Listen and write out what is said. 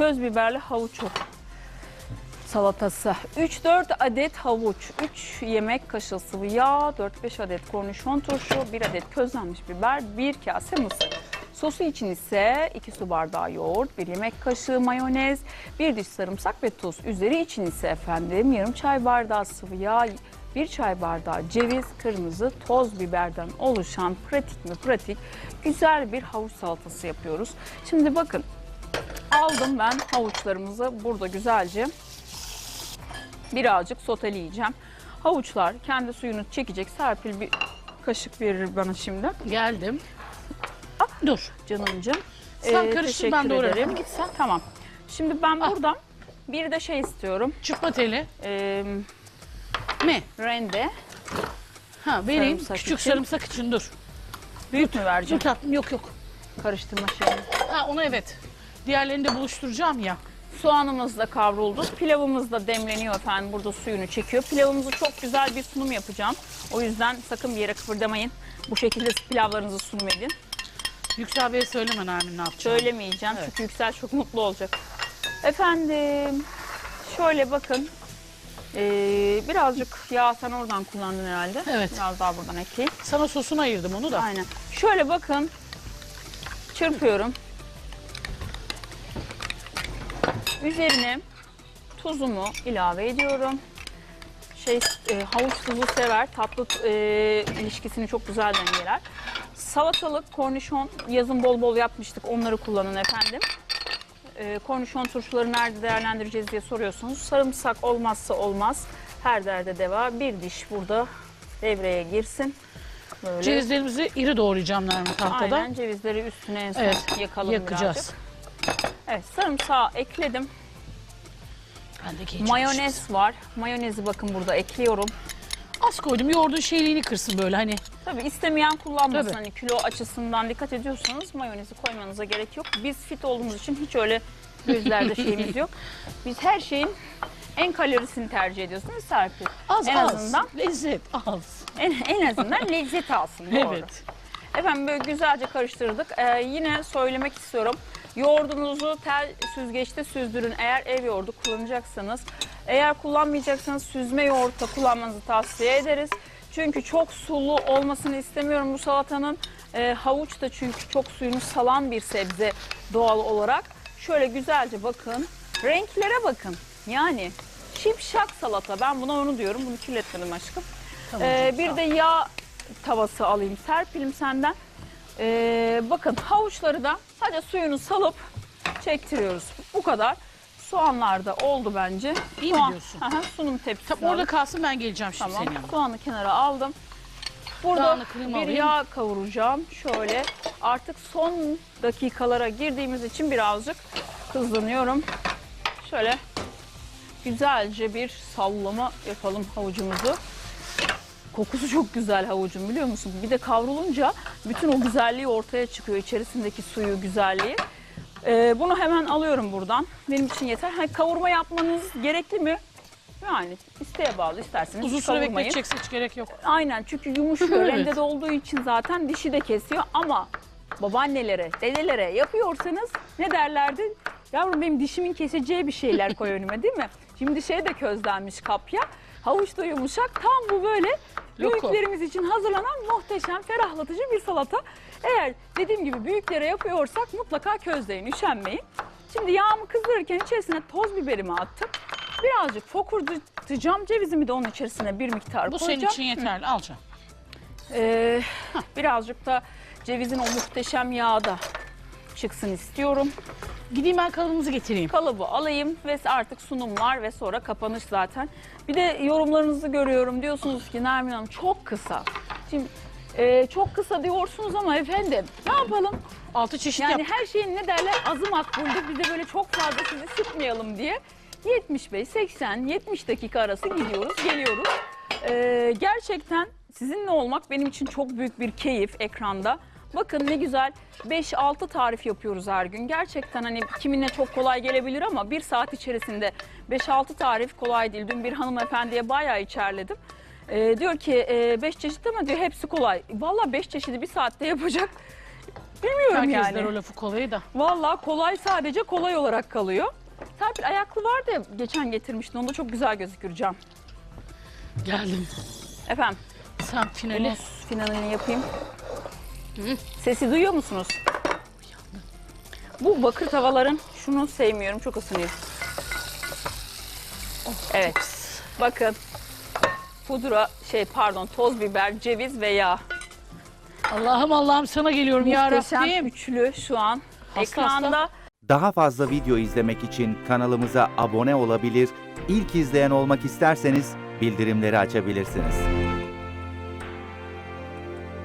köz biberli havuç salatası. 3-4 adet havuç, 3 yemek kaşığı sıvı yağ, 4-5 adet kornişon turşu, 1 adet közlenmiş biber, 1 kase mısır. Sosu için ise 2 su bardağı yoğurt, 1 yemek kaşığı mayonez, 1 diş sarımsak ve tuz. Üzeri için ise efendim yarım çay bardağı sıvı yağ, 1 çay bardağı ceviz, kırmızı toz biberden oluşan pratik mi pratik güzel bir havuç salatası yapıyoruz. Şimdi bakın aldım ben havuçlarımızı burada güzelce birazcık soteleyeceğim. Havuçlar kendi suyunu çekecek. Serpil bir kaşık verir bana şimdi. Geldim. Dur. Canımcığım. Sen Ee, karıştır ben ederim. Git sen. Tamam. Şimdi ben Ah. buradan bir de şey istiyorum. Çıkma teli. Ee, Mi? rende. Ha vereyim. Sarımsak Küçük için. sarımsak için dur. Büyük mü Dur vereceğim? tatlım yok yok. Karıştırma şeyini. Ha onu evet. Diğerlerini de buluşturacağım ya. Soğanımız da kavruldu. Pilavımız da demleniyor efendim. Burada suyunu çekiyor. Pilavımızı çok güzel bir sunum yapacağım. O yüzden sakın bir yere kıpırdamayın. Bu şekilde pilavlarınızı sunum edin. Yüksel Bey'e söyleme Nermin ne yapacağım. Söylemeyeceğim Evet. çünkü Yüksel çok mutlu olacak. Efendim şöyle bakın. Ee, birazcık yağ sen oradan kullandın herhalde. Evet. Biraz daha buradan ekleyeyim. Sana sosunu ayırdım onu da. Aynen. Şöyle bakın. Çırpıyorum. Üzerine tuzumu ilave ediyorum. Şey e, havuç tuzu sever. Tatlı e, ilişkisini çok güzel dengeler. Salatalık, kornişon yazın bol bol yapmıştık. Onları kullanın efendim. E, kornişon turşuları nerede değerlendireceğiz diye soruyorsunuz. Sarımsak olmazsa olmaz. Her derde deva. Bir diş burada devreye girsin. Böyle. Cevizlerimizi iri doğrayacağım Nermin tahtada. Aynen cevizleri üstüne en son Evet. yakalım yakacağız. birazcık. Evet sarımsağı ekledim. Ben de geçmişim. Mayonez var. Mayonezi bakın burada ekliyorum. Az koydum yoğurdun şeyliğini kırsın böyle hani. Tabii istemeyen kullanmasın. Tabii. Hani kilo açısından dikkat ediyorsanız mayonezi koymanıza gerek yok. Biz fit olduğumuz için hiç öyle gözlerde şeyimiz yok. Biz her şeyin en kalorisini tercih mi Serpil? Az en az. azından Lezzet az. en, en azından lezzet alsın. Doğru. Evet. Efendim böyle güzelce karıştırdık. Ee, yine söylemek istiyorum. Yoğurdunuzu tel süzgeçte süzdürün. Eğer ev yoğurdu kullanacaksanız. Eğer kullanmayacaksanız süzme yoğurtta kullanmanızı tavsiye ederiz. Çünkü çok sulu olmasını istemiyorum bu salatanın. Ee, havuç da çünkü çok suyunu salan bir sebze doğal olarak. Şöyle güzelce bakın. Renklere bakın. Yani şipşak salata. Ben buna onu diyorum. Bunu kirletmedim aşkım. Tamam, Ee, bir de yağ tavası alayım. Serpilim senden. Ee, bakın havuçları da sadece suyunu salıp çektiriyoruz. Bu kadar. Soğanlar da oldu bence. İyi mi Soğan- diyorsun? Aha, sunum tepsisi. Tam orada kalsın ben geleceğim şimdi Tamam. senin yanına. Soğanı kenara aldım. Burada bir alayım. yağ kavuracağım. Şöyle artık son dakikalara girdiğimiz için birazcık hızlanıyorum. Şöyle güzelce bir sallama yapalım havucumuzu. Kokusu çok güzel havucun biliyor musun? Bir de kavrulunca bütün o güzelliği ortaya çıkıyor. içerisindeki suyu, güzelliği. Ee, bunu hemen alıyorum buradan. Benim için yeter. Ha, kavurma yapmanız gerekli mi? Yani isteğe bağlı isterseniz Uzun süre bekletecekse hiç gerek yok. Aynen çünkü yumuşuyor. Evet. Rendede olduğu için zaten dişi de kesiyor ama babaannelere, dedelere yapıyorsanız ne derlerdi? Yavrum benim dişimin keseceği bir şeyler koy önüme değil mi? Şimdi şey de közlenmiş kapya. Havuç da yumuşak. Tam bu böyle Lokum. büyüklerimiz için hazırlanan muhteşem, ferahlatıcı bir salata. Eğer dediğim gibi büyüklere yapıyorsak mutlaka közleyin, üşenmeyin. Şimdi yağımı kızdırırken içerisine toz biberimi attım. Birazcık fokurdatacağım. Cevizimi de onun içerisine bir miktar Bu koyacağım. senin için yeterli. Alacağım. Ee, birazcık da cevizin o muhteşem yağı da çıksın istiyorum. Gideyim ben kalıbımızı getireyim. Kalıbı alayım ve artık sunumlar ve sonra kapanış zaten. Bir de yorumlarınızı görüyorum. Diyorsunuz ki Nermin Hanım çok kısa. Şimdi e, çok kısa diyorsunuz ama efendim ne yapalım? Altı çeşit Yani yap. her şeyin ne derler azı makbuldür. Biz de böyle çok fazla sizi sıkmayalım diye 75, 80, 70 dakika arası gidiyoruz, geliyoruz. Ee, gerçekten sizinle olmak benim için çok büyük bir keyif ekranda. Bakın ne güzel 5-6 tarif yapıyoruz her gün. Gerçekten hani kimine çok kolay gelebilir ama bir saat içerisinde 5-6 tarif kolay değil. Dün bir hanımefendiye bayağı içerledim. Ee, diyor ki 5 çeşit ama diyor hepsi kolay. Valla 5 çeşidi bir saatte yapacak Bilmiyorum Herkes yani. der o lafı kolayı da. Vallahi kolay sadece kolay olarak kalıyor. Serpil ayaklı vardı ya geçen getirmiştin. Onda çok güzel gözükür Can. Geldim. Efendim Sen finali. finalini yapayım. Sesi duyuyor musunuz? Bu bakır tavaların şunu sevmiyorum çok ısınıyor. Evet. Bakın. Pudra şey pardon toz biber, ceviz ve yağ. Allah'ım Allah'ım sana geliyorum ya Rabbim. üçlü şu an Hasta ekranda. Daha fazla video izlemek için kanalımıza abone olabilir, ilk izleyen olmak isterseniz bildirimleri açabilirsiniz.